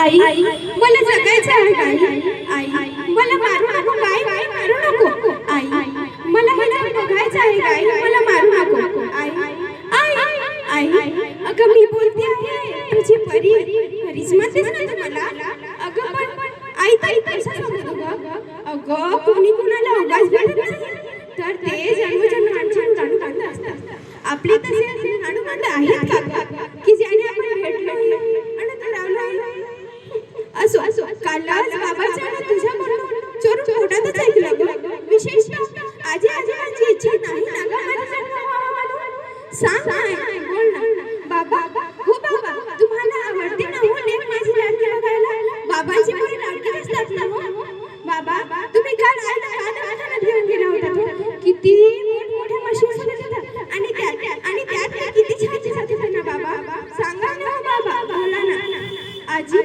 आई मला जगायचं आहे आई आई मला मारू नको काय मारू नको. आई मला हे जग बघायचं आहे काय मला मारू नको. आई आई आई अगं मी बोलते आहे तुझी परी परीच म्हणतेस ना तू मला? अगं पण आई ताई कसं सांगतो ग अगं कोणी कोणाला उगाच भेटत नाही. तर ते जन्मजन्मांचे काढून असतात. आपली तसे काढून आहेत का आजोबांची इच्छा नाही ना ग माझा जन्म व्हावा म्हणून सांग आई, बोल ना. बाबा हो बाबा तुम्हाला आवडते ना हो लेक माझी लाडकी बघायला? बाबाची पण लाडकी असतात ना हो. बाबा तुम्ही काल आईला का दवाखान्यात घेऊन गेला होता तो. किती मोठमोठ्या मशीन चालत होत्या आणि त्यात आणि त्यात किती छान दिसत होतं ना बाबा सांगा ना हो बाबा बोला ना आजी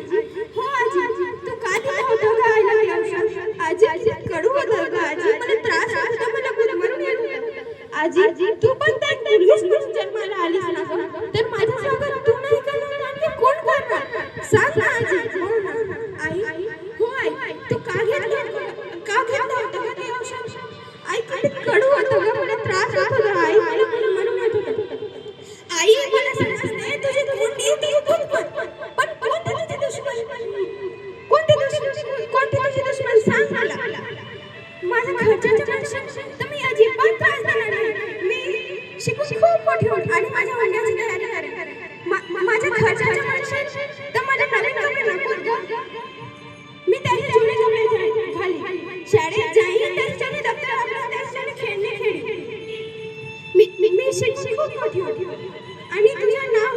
हो आजी तू का दिला होता का आईला ते औषध आजी आजी कडू होतं का आजी मला त्रास होत होता मला गुदमरून येत होतं आजी तू पण त्या मुलगीच म्हणून जन्माला आलीस ना तर माझ्या सोबत तू नाही करणार तर आणखी कोण करणार? सांग ना आजी. ना आई हो आई. तू का घेतलं? का घेतलं होतं का ते औषध? आई किती कडू होतं गं मला त्रास होत होता आई मला गुदमरून येत होतं आई मला समजते तुझी तोंडी ती पण. पण कोणते तुझे दुश्मन? कोणते दुश्मन? कोणते तुझे दुश्मन? सांग मला. माझ्या घरच्यांच्या ठेवून आणि माझ्या वडिलांची तयारी करेन माझ्या घरच्या माणसं तर मला नवीन कपडे नको मी त्याचे जुने कपडे घाली शाळेत जाईन त्याच्याने दप्तर आपलं त्याच्याने खेळणे खेळी. मी मी शिक्षक खूप मोठी होती. आणि तुझं नाव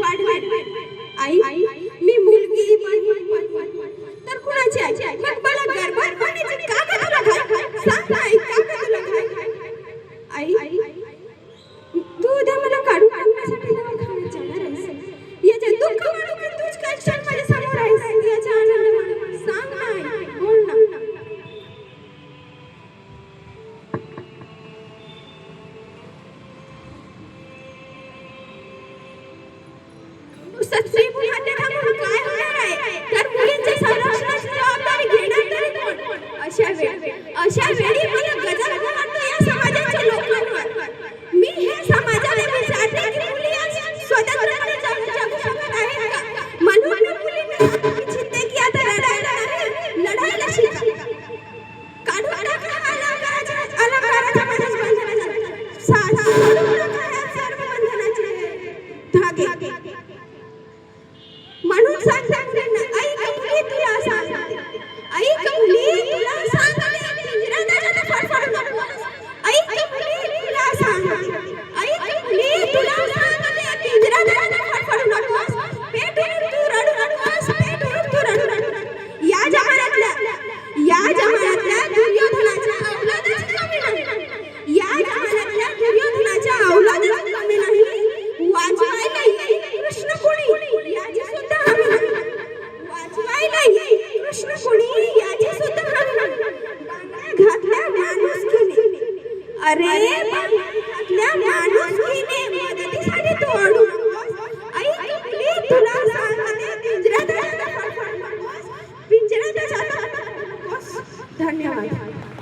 वाढ वाढ आई मी मुलगी तर कुणाची आई? मग मला गर्भात पाण्याची का का तुला घाई सांग आई का का तुला घाई आई क्षण माझ्यासमोर आहेस याचा आनंद सांग बोल ना. काय होणार आहे? अरे घातल्या माणुसकीने मदतीसाठी तू ओढू तुला सांगते पिंजऱ्यात पिंजऱ्यात धन्यवाद.